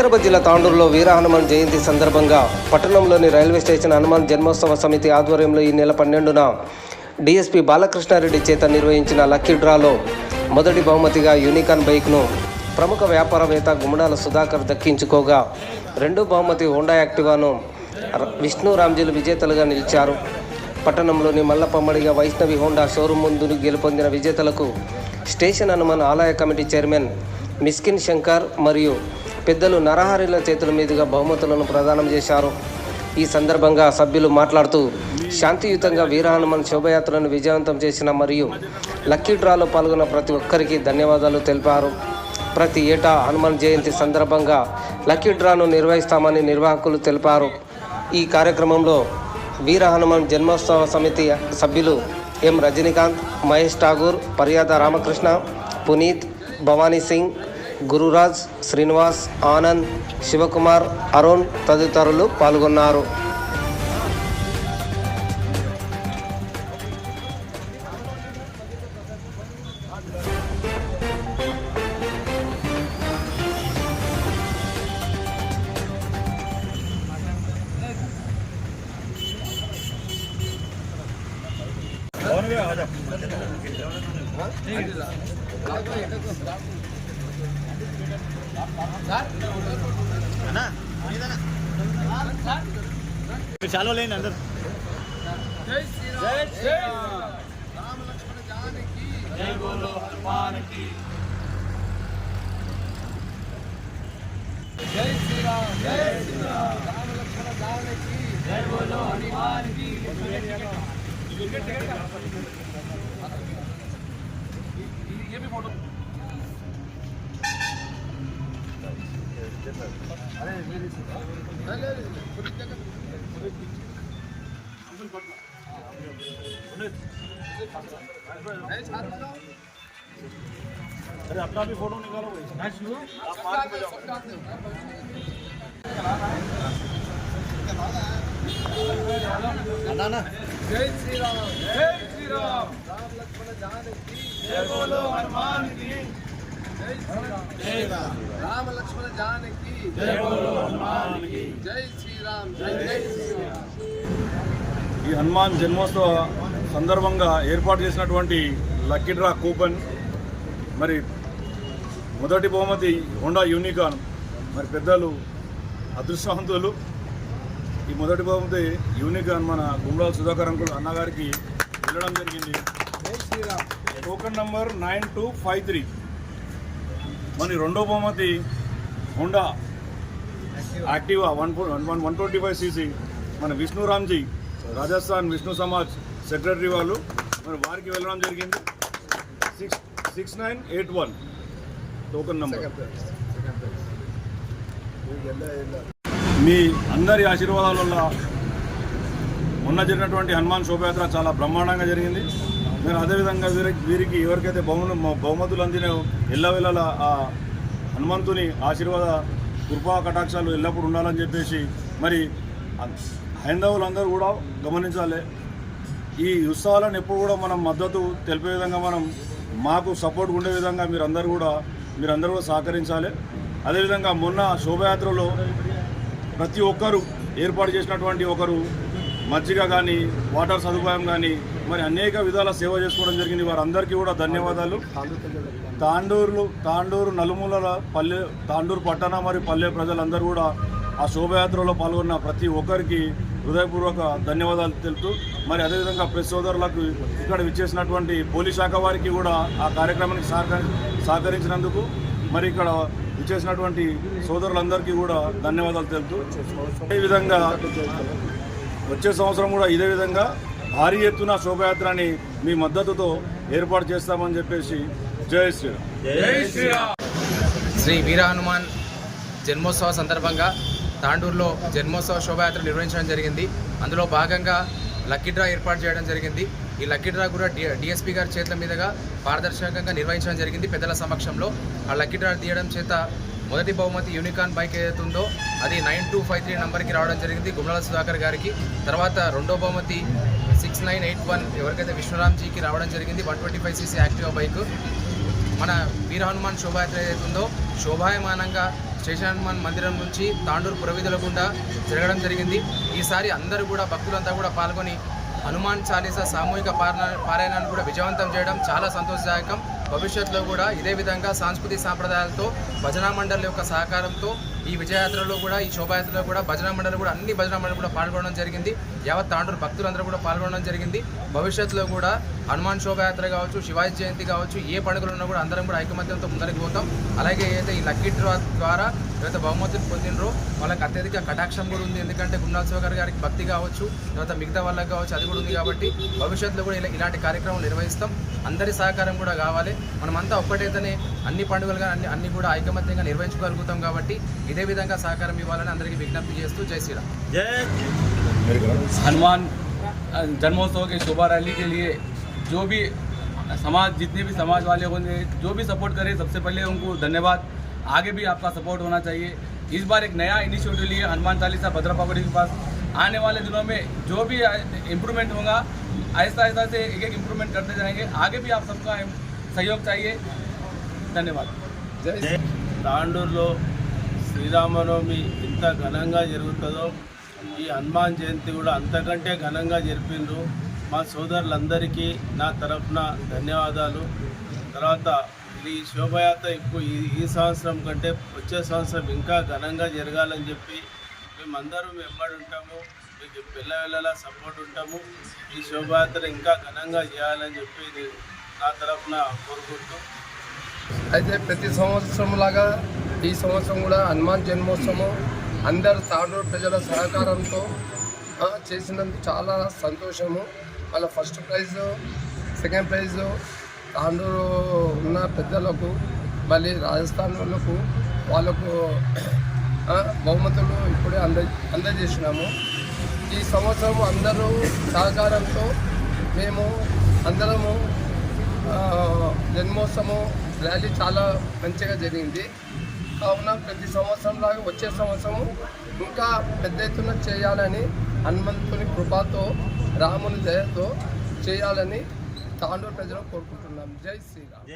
వికారాబాద్ జిల్లా తాండూరులో వీర హనుమాన్ జయంతి సందర్భంగా పట్టణంలోని రైల్వే స్టేషన్ హనుమాన్ జన్మోత్సవ సమితి ఆధ్వర్యంలో ఈ నెల పన్నెండున డిఎస్పి బాలకృష్ణారెడ్డి చేత నిర్వహించిన లక్కీ డ్రాలో మొదటి బహుమతిగా యూనికాన్ బైక్ను ప్రముఖ వ్యాపారవేత్త గుమ్మడాల సుధాకర్ దక్కించుకోగా రెండో బహుమతి హోండా యాక్టివాను విష్ణు రామ్జీలు విజేతలుగా నిలిచారు. పట్టణంలోని మల్లపమ్మడిగా వైష్ణవి హోండా షోరూం ముందు గెలుపొందిన విజేతలకు స్టేషన్ హనుమాన్ ఆలయ కమిటీ చైర్మన్ మిస్కిన్ శంకర్ మరియు పెద్దలు నరహరిల చేతుల మీదుగా బహుమతులను ప్రదానం చేశారు. ఈ సందర్భంగా సభ్యులు మాట్లాడుతూ శాంతియుతంగా వీరహనుమాన్ శోభయాత్రను విజయవంతం చేసిన మరియు లక్కీ డ్రాలో పాల్గొన్న ప్రతి ఒక్కరికి ధన్యవాదాలు తెలిపారు. ప్రతి ఏటా హనుమాన్ జయంతి సందర్భంగా లక్కీ డ్రాను నిర్వహిస్తామని నిర్వాహకులు తెలిపారు. ఈ కార్యక్రమంలో వీర హనుమాన్ జన్మోత్సవ సమితి సభ్యులు ఎం రజనీకాంత్ మహేష్ ఠాగూర్ పర్యాద రామకృష్ణ పునీత్ భవానీ సింగ్ గురురాజ్ శ్రీనివాస్ ఆనంద్ శివకుమార్ అరుణ్ తదితరులు పాల్గొన్నారు. చాలా లేని అందరు. జై శ్రీరామ్. జై రామ లక్ష్మణ జానకి జై బోలో హనుమానికి జై ఏమి ఫోటో अरे अपना भी फ़ोटो निकालो भाई ना जय श्री राम। जय श्री राम। राम लक्ष्मण जय बोलो हनुमान की। జై శ్రీరామ్. జై జై శ్రీరామ్. ఈ హనుమాన్ జన్మోత్సవ సందర్భంగా ఏర్పాటు చేసినటువంటి లక్కీ డ్రా కూపన్ మరి మొదటి బహుమతి హోండా యూనికాన్ మరి పెద్దలు అదృష్టవంతులు. ఈ మొదటి బహుమతి యూనికాన్ మన గుమ్రాల సుధాకర్ అంకుల్ అన్నగారికి వెళ్ళడం జరిగింది. Token number nine two five three. మరి రెండో బహుమతి Honda Activa one one one one twenty five CC. మన విష్ణు రామ్జీ రాజస్థాన్ విష్ణు సమాజ్ సెక్రటరీ వాళ్ళు మరి వారికి వెళ్ళడం జరిగింది. Six six nine eight one token number. మీ అందరి ఆశీర్వాదాల వల్ల మొన్న జరిగినటువంటి హనుమాన్ శోభయాత్ర చాలా బ్రహ్మాండంగా జరిగింది. మీరు అదేవిధంగా వీరికి వీరికి ఎవరికైతే బహుమ బహుమతులు అందినో ఎల్లవేళలా ఆ హనుమంతుని ఆశీర్వాద కృపా కటాక్షాలు ఎల్లప్పుడూ ఉండాలని చెప్పేసి మరి హైందవులందరూ కూడా గమనించాలి. ఈ ఉత్సవాలను ఎప్పుడు కూడా మనం మద్దతు తెలిపే విధంగా మనం మాకు సపోర్ట్ ఉండే విధంగా మీరందరూ కూడా మీరందరూ కూడా సహకరించాలి. అదేవిధంగా మొన్న శోభయాత్రలో ప్రతి ఒక్కరు ఏర్పాటు చేసినటువంటి ఒకరు మజ్జిగ కానీ వాటర్ సదుపాయం కానీ మరి అనేక విధాల సేవ చేసుకోవడం జరిగింది. వారందరికీ కూడా ధన్యవాదాలు. తాండూరులు తాండూరు నలుమూలల పల్లె తాండూరు పట్టణ మరియు పల్లె ప్రజలందరూ కూడా ఆ శోభయాత్రలో పాల్గొన్న ప్రతి ఒక్కరికి హృదయపూర్వక ధన్యవాదాలు తెలుపుతూ మరి అదేవిధంగా ప్రెస్ సోదరులకు ఇక్కడ విచ్చేసినటువంటి పోలీస్ శాఖ వారికి కూడా ఆ కార్యక్రమానికి సహకరించినందుకు మరి ఇక్కడ విచ్చేసినటువంటి సోదరులందరికీ కూడా ధన్యవాదాలు తెలుపుతూ ఈ విధంగా వచ్చే సంవత్సరం కూడా ఇదే విధంగా భారీ ఎత్తున శోభయాత్రని మీ మద్దతుతో ఏర్పాటు చేస్తామని చెప్పేసి జై శ్రీరామ్. శ్రీ వీర హనుమాన్ జన్మోత్సవ సందర్భంగా తాండూరులో జన్మోత్సవ శోభయాత్ర నిర్వహించడం జరిగింది. అందులో భాగంగా లక్కీ డ్రా ఏర్పాటు చేయడం జరిగింది. ఈ లక్కీ డ్రా కూడా డిఎస్పీ గారి చేతుల మీదుగా పారదర్శకంగా నిర్వహించడం జరిగింది పెద్దల సమక్షంలో. ఆ లక్కీ డ్రా తీయడం చేత మొదటి బహుమతి యూనికాన్ బైక్ ఏదైతే ఉందో అది నైన్ టూ ఫైవ్ త్రీ నెంబర్కి రావడం జరిగింది. గుమ్మల సుధాకర్ గారికి. తర్వాత రెండో బహుమతి సిక్స్ నైన్ ఎయిట్ వన్ ఎవరికైతే విష్ణురామ్జీకి రావడం జరిగింది one twenty five CC Activa bike. మన వీర హనుమాన్ శోభాయాత్ర ఏదైతే ఉందో శోభాయమానంగా శేష హనుమాన్ మందిరం నుంచి తాండూరు పురవీధుల గుండా జరగడం జరిగింది. ఈసారి అందరూ కూడా భక్తులంతా కూడా పాల్గొని హనుమాన్ చాలీసా సామూహిక పారాయణాన్ని కూడా విజయవంతం చేయడం చాలా సంతోషదాయకం. భవిష్యత్తులో కూడా ఇదే విధంగా సాంస్కృతిక సాంప్రదాయాలతో భజనా మండలి యొక్క సహకారంతో ఈ విజయయాత్రలో కూడా ఈ శోభాయాత్రలో కూడా భజన మండలి కూడా అన్ని భజన మండలి కూడా పాల్గొనడం జరిగింది. యావత్ తాండూరు భక్తులందరూ కూడా పాల్గొనడం జరిగింది. భవిష్యత్తులో కూడా హనుమాన్ శోభాయాత్ర కావచ్చు శివాజీ జయంతి కావచ్చు ఏ పండుగలు ఉన్నా కూడా అందరం కూడా ఐకమత్యంతో ముందరికి పోతాం. అలాగే ఏదైతే ఈ లక్కీ డ్రా ద్వారా ఏదైతే బహుమతులు పొందినరో వాళ్ళకి అత్యధిక కటాక్షం కూడా ఉంది. ఎందుకంటే గుండాల్ శివగారి గారికి భక్తి కావచ్చు తర్వాత మిగతా వాళ్ళకి కావచ్చు అది కూడా ఉంది కాబట్టి భవిష్యత్తులో కూడా ఇలా ఇలాంటి కార్యక్రమాలు నిర్వహిస్తాం. అందరి సహకారం కూడా కావాలి. మనమంతా ఒక్కటైతేనే అన్ని పండుగలుగా అన్ని అన్ని కూడా ఐకమత్యంగా నిర్వహించగలుగుతాం కాబట్టి ఇదే విధంగా సహకారం ఇవ్వాలని అందరికీ విజ్ఞప్తి చేస్తూ జై శ్రీరామ్ हनुमान जन्मोत्सव के शोभा रैली के लिए जो भी समाज जितने भी समाज वाले होंगे जो भी सपोर्ट करे सबसे पहले उनको धन्यवाद आगे भी आपका सपोर्ट होना चाहिए इस बार एक नया इनिशिएटिव लिए हनुमान चालीसा भद्रा पकड़ी के पास आने वाले दिनों में जो भी इम्प्रूवमेंट होगा आहिस्ता आहिस्ता से एक एक इम्प्रूवमेंट करते जाएंगे आगे भी आप सबका सहयोग चाहिए धन्यवाद జై తాండూరులో శ్రీరామనవమి ఎంత ఘనంగా జరుగుతుందో ఈ హనుమాన్ జయంతి కూడా అంతకంటే ఘనంగా జరిపిండ్రు మా సోదరులందరికీ నా తరఫున ధన్యవాదాలు. తర్వాత ఈ శోభయాత్ర ఇప్పుడు ఈ ఈ సంవత్సరం కంటే వచ్చే సంవత్సరం ఇంకా ఘనంగా జరగాలని చెప్పి మేమందరం వెంబడి ఉంటాము. మీకు పిల్ల వెళ్ళలా సపోర్ట్ ఉంటాము. ఈ శోభయాత్ర ఇంకా ఘనంగా చేయాలని చెప్పి నేను నా తరఫున కోరుకుంటూ. అయితే ప్రతి సంవత్సరం లాగా ఈ సంవత్సరం కూడా హనుమాన్ జన్మోత్సవం అందరు తాండూరు ప్రజల సహకారంతో చేసినందుకు చాలా సంతోషము. వాళ్ళ first prize second prize Tandur ఉన్న పెద్దలకు మళ్ళీ రాజస్థాన్ వాళ్ళకు వాళ్ళకు బహుమతులు ఇప్పుడే అంద అందజేసినాము. ఈ సంవత్సరం అందరూ సహకారంతో మేము అందరము జన్మోత్సవం ర్యాలీ చాలా మంచిగా జరిగింది. కావున ప్రతి సంవత్సరం లాగా వచ్చే సంవత్సరం ఇంకా పెద్ద ఎత్తున చేయాలని హనుమంతుని కృపతో రాముని దయతో చేయాలని తాండూరు ప్రజలు కోరుకుంటున్నాం. జై శ్రీరామ్.